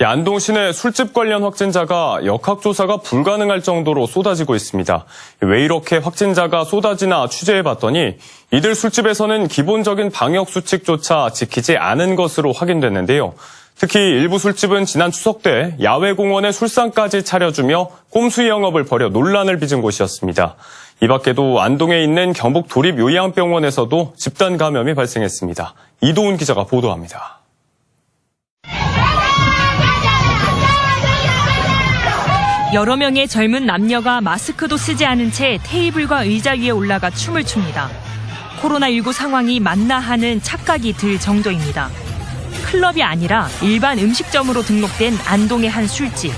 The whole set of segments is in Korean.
이 안동 시내 술집 관련 확진자가 역학조사가 불가능할 정도로 쏟아지고 있습니다. 왜 이렇게 확진자가 쏟아지나 취재해봤더니 이들 술집에서는 기본적인 방역수칙조차 지키지 않은 것으로 확인됐는데요. 특히 일부 술집은 지난 추석 때 야외 공원에 술상까지 차려주며 꼼수 영업을 벌여 논란을 빚은 곳이었습니다. 이 밖에도 안동에 있는 경북 도립 요양병원에서도 집단 감염이 발생했습니다. 이도훈 기자가 보도합니다. 여러 명의 젊은 남녀가 마스크도 쓰지 않은 채 테이블과 의자 위에 올라가 춤을 춥니다. 코로나19 상황이 맞나 하는 착각이 들 정도입니다. 클럽이 아니라 일반 음식점으로 등록된 안동의 한 술집.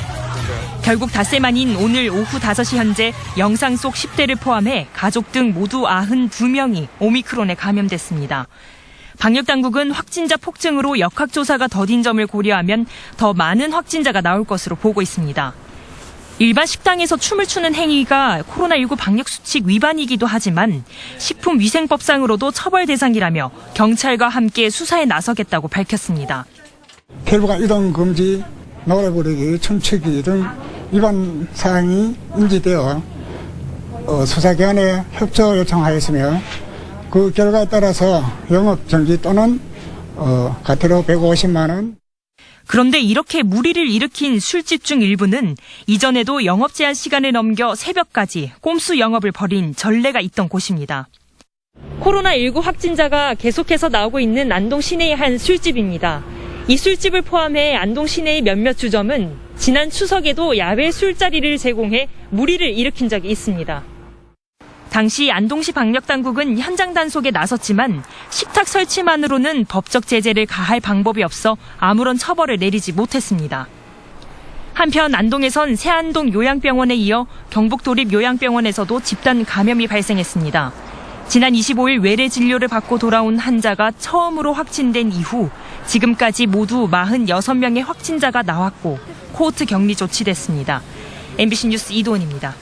결국 닷새만 인 오늘 오후 5시 현재 영상 속 10대를 포함해 가족 등 모두 92명이 오미크론에 감염됐습니다. 방역당국은 확진자 폭증으로 역학조사가 더딘 점을 고려하면 더 많은 확진자가 나올 것으로 보고 있습니다. 일반 식당에서 춤을 추는 행위가 코로나19 방역 수칙 위반이기도 하지만 식품위생법상으로도 처벌 대상이라며 경찰과 함께 수사에 나서겠다고 밝혔습니다. 결부가 이동 금지, 노래 부르기, 춤추기 등 위반 사항이 인지되어 어, 수사기관에 협조 요청하였으며 그 결과에 따라서 영업 정지 또는 어, 과태료 150만 원, 그런데 이렇게 무리를 일으킨 술집 중 일부는 이전에도 영업 제한 시간을 넘겨 새벽까지 꼼수 영업을 벌인 전례가 있던 곳입니다. 코로나19 확진자가 계속해서 나오고 있는 안동 시내의 한 술집입니다. 이 술집을 포함해 안동 시내의 몇몇 주점은 지난 추석에도 야외 술자리를 제공해 무리를 일으킨 적이 있습니다. 당시 안동시 방역당국은 현장 단속에 나섰지만 식탁 설치만으로는 법적 제재를 가할 방법이 없어 아무런 처벌을 내리지 못했습니다. 한편 안동에선 새안동 요양병원에 이어 경북 도립 요양병원에서도 집단 감염이 발생했습니다. 지난 25일 외래 진료를 받고 돌아온 환자가 처음으로 확진된 이후 지금까지 모두 46명의 확진자가 나왔고 코호트 격리 조치됐습니다. MBC 뉴스 이도원입니다.